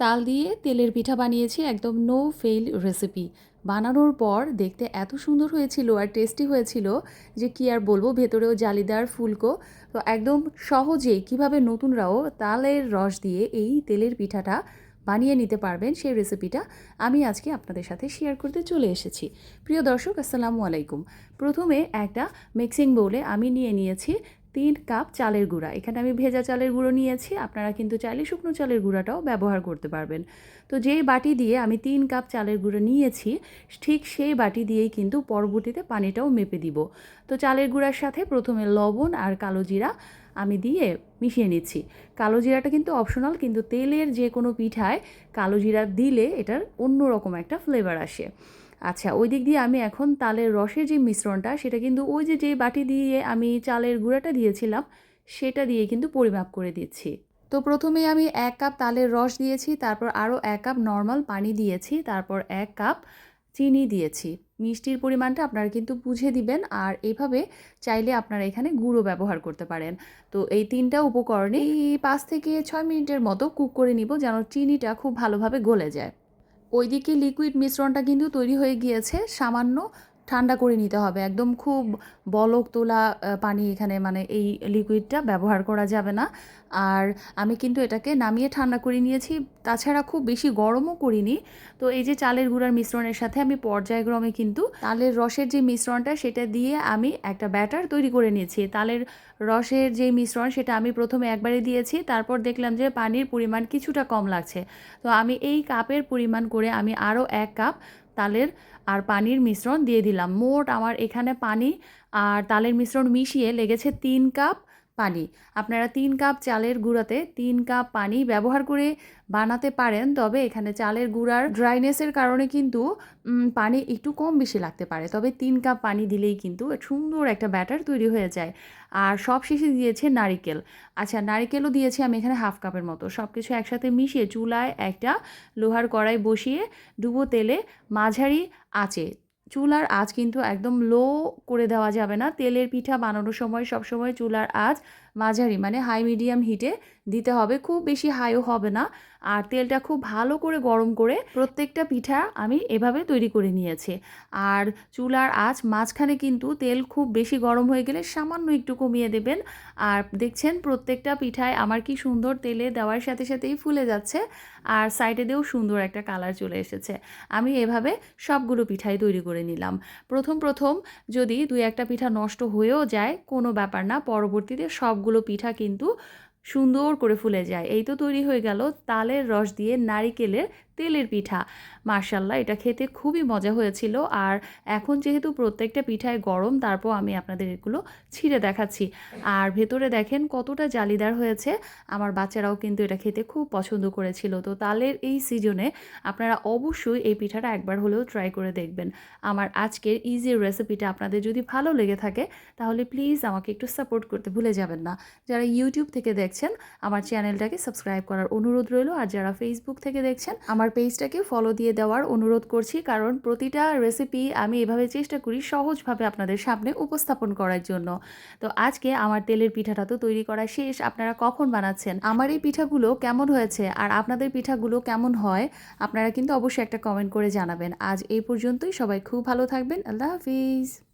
তাল দিয়ে তেলের পিঠা বানিয়েছি একদম নো ফেল রেসিপি বানানোর পর দেখতে এত সুন্দর হয়েছিল আর টেস্টি হয়েছিল যে কি আর বলব, ভেতরেও জালিদার ফুলকো। তো একদম সহজেই কীভাবে নতুনরাও তালের রস দিয়ে এই তেলের পিঠাটা বানিয়ে নিতে পারবেন সেই রেসিপিটা আমি আজকে আপনাদের সাথে শেয়ার করতে চলে এসেছি। প্রিয় দর্শক, আসসালামু আলাইকুম। প্রথমে একটা মিক্সিং বোলে আমি নিয়ে নিয়েছি তিন কাপ চালের গুঁড়া। এখানে আমি ভেজা চালের গুঁড়ো নিয়েছি। আপনারা কিন্তু চাইলে শুকনো চালের গুঁড়াটাও ব্যবহার করতে পারবেন। তো যেই বাটি দিয়ে আমি তিন কাপ চালের গুঁড়ো নিয়েছি, ঠিক সেই বাটি দিয়েই কিন্তু পরবর্তীতে পানিটাও মেপে দিব। তো চালের গুঁড়ার সাথে প্রথমে লবণ আর কালো জিরা আমি দিয়ে মিশিয়ে নিচ্ছি। কালো জিরাটা কিন্তু অপশনাল, কিন্তু তেলের যে কোনো পিঠায় কালো জিরা দিলে এটার অন্যরকম একটা ফ্লেভার আসে। আচ্ছা ওই দিক দিয়ে আমি এখন তালের রসের যে মিশ্রণটা, সেটা কিন্তু ওই যে যে বাটি দিয়ে আমি চালের গুঁড়াটা দিয়েছিলাম, সেটা দিয়ে কিন্তু পরিমাপ করে দিচ্ছি। তো প্রথমে আমি এক কাপ তালের রস দিয়েছি, তারপর আরও এক কাপ নর্মাল পানি দিয়েছি, তারপর এক কাপ চিনি দিয়েছি। মিষ্টির পরিমাণটা আপনারা কিন্তু বুঝে দিবেন, আর এভাবে চাইলে আপনারা এখানে গুঁড়ো ব্যবহার করতে পারেন। তো এই তিনটা উপকরণে পাঁচ থেকে ছয় মিনিটের মতো কুক করে নিব, যেন চিনিটা খুব ভালোভাবে গলে যায়। ওইদিকে লিকুইড মিশ্রণটা কিন্তু তৈরি হয়ে গিয়েছে সামান্য ঠান্ডা করে নিতে হবে। একদম খুব বলক তোলা পানি এখানে মানে এই লিকুইডটা ব্যবহার করা যাবে না। আর আমি কিন্তু এটাকে নামিয়ে ঠান্ডা করে নিয়েছি। তাছাড়া খুব বেশি গরমও করিনি। তো এই যে চালের গুঁড়ার মিশ্রণের সাথে আমি পর্যায়ক্রমে কিন্তু তালের রসের যে মিশ্রণটা, সেটা দিয়ে আমি একটা ব্যাটার তৈরি করে নিয়েছি। তালের রসের যে মিশ্রণ, সেটা আমি প্রথমে একবারে দিয়েছি। তারপর দেখলাম যে পানির পরিমাণ কিছুটা কম লাগছে। তো আমি এই কাপের পরিমাণ করে আমি আরও এক কাপ তালের আর পানির মিশ্রণ দিয়ে দিলাম। মোট আমার এখানে পানি আর তালের মিশ্রণ মিশিয়ে লেগেছে তিন কাপ পানি। আপনারা তিন কাপ চালের গুঁড়াতে তিন কাপ পানি ব্যবহার করে বানাতে পারেন, তবে এখানে চালের গুঁড়ার ড্রাইনেসের কারণে কিন্তু পানি একটু কম বেশি লাগতে পারে। তবে তিন কাপ পানি দিলেই কিন্তু সুন্দর একটা ব্যাটার তৈরি হয়ে যায়। আর সব শেষে দিয়েছে নারিকেল। আচ্ছা নারিকেলও দিয়েছি আমি এখানে হাফ কাপের মতো। সব কিছু একসাথে মিশিয়ে চুলায় একটা লোহার কড়াই বসিয়ে ডুবো তেলে মাঝারি আঁচে চুলার আঁচ কিন্তু একদম লো করে দেওয়া যাবে না। তেলের পিঠা বানানোর সময় সবসময় চুলার আঁচ মাঝারি মানে হাই মিডিয়াম হিটে দিতে হবে, খুব বেশি হাইও হবে না। আর তেলটা খুব ভালো করে গরম করে প্রত্যেকটা পিঠা আমি এভাবে তৈরি করে নিয়েছি। আর চুলার আঁচ মাঝখানে কিন্তু তেল খুব বেশি গরম হয়ে গেলে সামান্য একটু কমিয়ে দেবেন। আর দেখছেন প্রত্যেকটা পিঠায় আমার কি সুন্দর তেলে দেওয়ার সাথে সাথেই ফুলে যাচ্ছে আর সাইডে দিয়েও সুন্দর একটা কালার চলে এসেছে। আমি এভাবে সবগুলো পিঠাই তৈরি করে নিলাম। প্রথম প্রথম যদি দুই একটা পিঠা নষ্ট হয়েও যায় কোনো ব্যাপার না, পরবর্তীতে সবগুলো পিঠা কিন্তু সুন্দর করে ফুলে যায়। এই তো তৈরি হয়ে গেল তালের রস দিয়ে নারিকেলের তেলের পিঠা। মার্শাল্লাহ এটা খেতে খুবই মজা হয়েছিল। আর এখন যেহেতু প্রত্যেকটা পিঠায় গরম, তারপর আমি আপনাদের এগুলো ছিঁড়ে দেখাচ্ছি। আর ভেতরে দেখেন কতটা জালিদার হয়েছে। আমার বাচ্চারাও কিন্তু এটা খেতে খুব পছন্দ করেছিল। তো তালের এই সিজনে আপনারা অবশ্যই এই পিঠাটা একবার হলেও ট্রাই করে দেখবেন। আমার আজকের ইজি রেসিপিটা আপনাদের যদি ভালো লেগে থাকে, তাহলে প্লিজ আমাকে একটু সাপোর্ট করতে ভুলে যাবেন না। যারা ইউটিউব থেকে দেখছেন, আমার চ্যানেলটাকে সাবস্ক্রাইব করার অনুরোধ রইল। আর যারা ফেসবুক থেকে দেখছেন, আমার আমার পেজটাকে ফলো দিয়ে দেওয়ার অনুরোধ করছি। কারণ প্রতিটা রেসিপি আমি এভাবে চেষ্টা করি সহজভাবে আপনাদের সামনে উপস্থাপন করার জন্য। তো আজকে আমার তেলের পিঠাটা তো তৈরি করা শেষ। আপনারা কখন বানাচ্ছেন? আমার এই পিঠাগুলো কেমন হয়েছে? আর আপনাদের পিঠাগুলো কেমন হয়? আপনারা কিন্তু অবশ্যই একটা কমেন্ট করে জানাবেন। আজ এই পর্যন্তই। সবাই খুব ভালো থাকবেন। আল্লাহ হাফিজ।